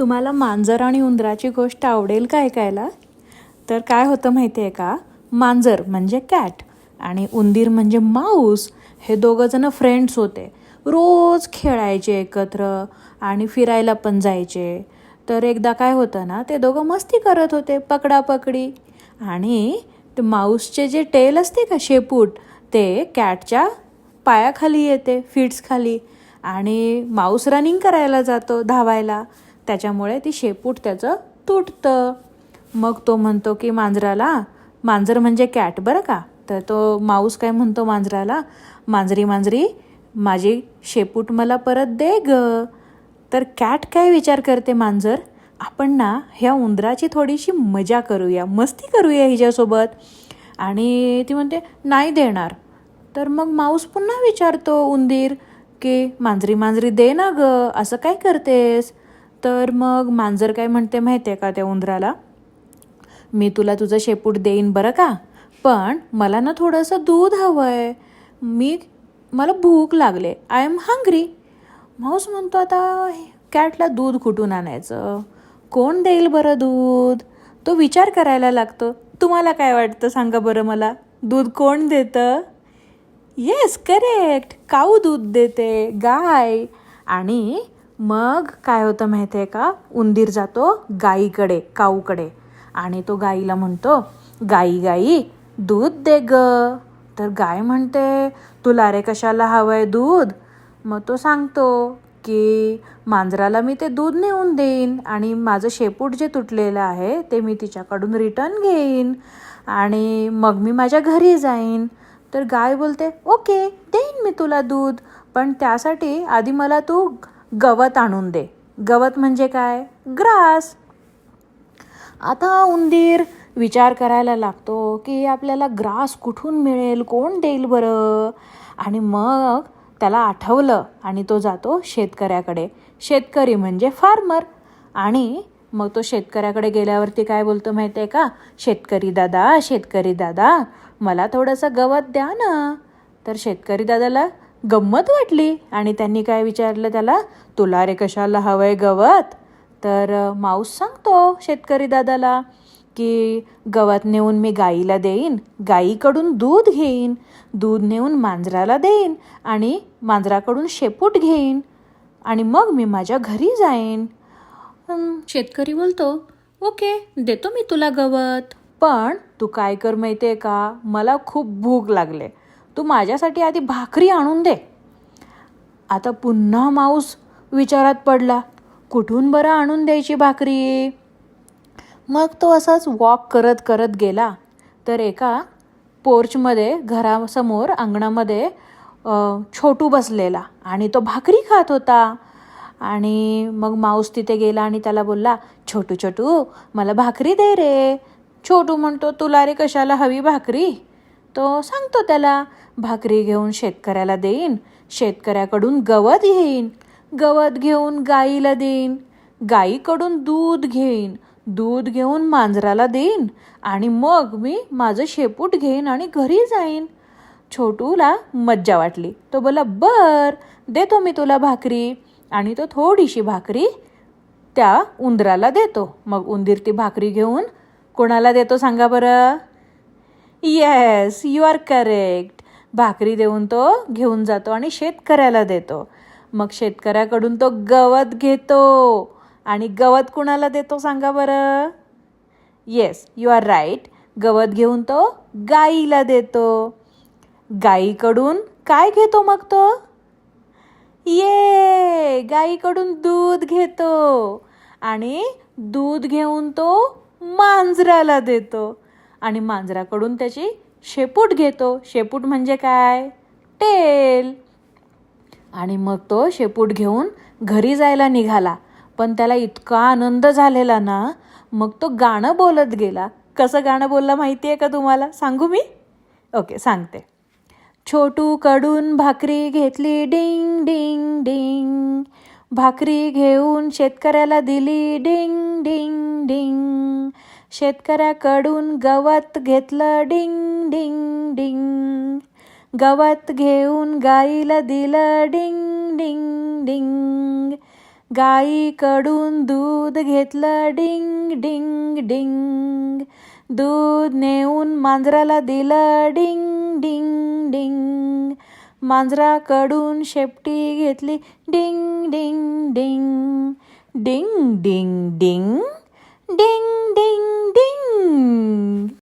तुम्हाला मांजर आणि उंदराची गोष्ट आवडेल का ऐकायला तर काय होतं माहिती आहे का? मांजर म्हणजे कॅट आणि उंदीर म्हणजे माऊस. हे दोघंजणं फ्रेंड्स होते. रोज खेळायचे एकत्र आणि फिरायला पण जायचे. तर एकदा काय होतं ना ते दोघं मस्ती करत होते पकडापकडी. आणि ते माऊसचे जे टेल असते का शेपूट ते कॅटच्या पायाखाली येते फिट्सखाली आणि माऊस रनिंग करायला जातो धावायला. त्याच्यामुळे ती शेपूट त्याचं तुटतं. मग तो म्हणतो की मांजराला मांजर म्हणजे कॅट बरं का? तर तो माऊस काय म्हणतो मांजराला मांजरी मांजरी माझी शेपूट मला परत दे ग. तर कॅट काय विचार करते मांजर? आपण ना ह्या उंदराची थोडीशी मजा करूया मस्ती करूया हिच्यासोबत. आणि ती म्हणते नाही देणार. तर मग माऊस पुन्हा विचारतो उंदीर की मांजरी मांजरी दे ना ग असं काय करतेस? तर मग मांजर काय म्हणते माहिती आहे का त्या उंदराला? मी तुला तुझं शेपूट देईन बरं का? पण मला ना थोडंसं दूध हवं आहे मी मला भूक लागले. आय एम हंग्री माऊस म्हणतो आता कॅटला दूध कुठून आणायचं? कोण देईल बरं दूध? तो विचार करायला लागतो. तुम्हाला काय वाटतं? सांगा बरं मला. दूध कोण देतं? येस करेक्ट काऊ दूध देते? गाय. आणि मग काय होतं माहिती आहे का? उंदीर जातो गाईकडे काऊकडे. आणि तो गाईला म्हणतो गाई गाई दूध दे ग. तर गाय म्हणते तुला रे कशाला हवं आहे दूध? मग तो सांगतो की मांजराला मी ते दूध नेऊन देईन आणि माझं शेपूट जे तुटलेलं आहे ते मी तिच्याकडून रिटर्न घेईन आणि मग मी माझ्या घरी जाईन. तर गाय बोलते ओके देईन मी तुला दूध पण त्यासाठी आधी मला तू गवत आणून दे. गवत म्हणजे काय? ग्रास. आता उंदीर विचार करायला लागतो की आपल्याला ग्रास कुठून मिळेल? कोण देईल बरं? आणि मग त्याला आठवलं आणि तो जातो शेतकऱ्याकडे. शेतकरी म्हणजे फार्मर आणि मग तो शेतकऱ्याकडे गेल्यावरती काय बोलतो माहिती आहे का? शेतकरी दादा शेतकरी दादा मला थोडंसं गवत द्या ना. तर शेतकरी दादाला गंमत वाटली आणि त्यांनी काय विचारलं त्याला? तुला रे कशाला हवं आहे गवत? तर माऊस सांगतो शेतकरी दादाला की गवत नेऊन मी गाईला देईन गाईकडून दूध घेईन दूध नेऊन मांजराला देईन आणि मांजराकडून शेपूट घेईन आणि मग मी माझ्या घरी जाईन. शेतकरी बोलतो ओके देतो मी तुला गवत. पण तू काय कर माहिती आहे का? मला खूप भूक लागले. तू माझ्यासाठी आधी भाकरी आणून दे. आता पुन्हा माऊस विचारात पडला कुठून बरं आणून द्यायची भाकरी? मग तो असाच वॉक करत करत गेला. तर एका पोर्चमध्ये घरासमोर अंगणामध्ये छोटू बसलेला आणि तो भाकरी खात होता. आणि मग माऊस तिथे गेला आणि त्याला बोलला छोटू छोटू मला भाकरी दे रे. छोटू म्हणतो तुला रे कशाला हवी भाकरी? तो सांगतो त्याला भाकरी घेऊन शेतकऱ्याला देईन शेतकऱ्याकडून गवत घेईन गवत घेऊन गाईला देईन गाईकडून दूध घेईन दूध घेऊन मांजराला देईन आणि मग मी माझं शेपूट घेईन आणि घरी जाईन. छोटूला मज्जा वाटली. तो बोला बर देतो मी तुला भाकरी. आणि तो थोडीशी भाकरी त्या उंदराला देतो. मग उंदीर ती भाकरी घेऊन कोणाला देतो सांगा बरं? येस यू आर करेक्ट भाकरी देऊन तो घेऊन जातो आणि शेतकऱ्याला देतो. मग शेतकऱ्याकडून तो गवत घेतो. आणि गवत कुणाला देतो सांगा बरं? येस यू आर राईट गवत घेऊन तो गाईला देतो. गाईकडून काय घेतो मग तो? ये गाईकडून दूध घेतो. आणि दूध घेऊन तो मांजराला देतो. आणि मांजराकडून त्याची शेपूट घेतो. शेपूट म्हणजे काय? टेल. आणि मग तो शेपूट घेऊन घरी जायला निघाला. पण त्याला इतका आनंद झालेला ना मग तो गाणं बोलत गेला. कसं गाणं बोलला माहिती आहे का तुम्हाला? सांगू मी? ओके सांगते. छोटू कडून भाकरी घेतली डिंग डिंग डिंग. भाकरी घेऊन शेतकऱ्याला दिली डिंग डिंग डिंग. शेतकऱ्याकडून गवत घेतलं डिंग डिंग डिंग. गवत घेऊन गाईला दिलं डिंग डिंग डिंग. गाईकडून दूध घेतलं डिंग डिंग डिंग. दूध नेऊन मांजराला दिलं डिंग डिंग डिंग. मांजराकडून शेपटी घेतली डिंग डिंग डिंग. डिंग डिंग डिंग. 嗯。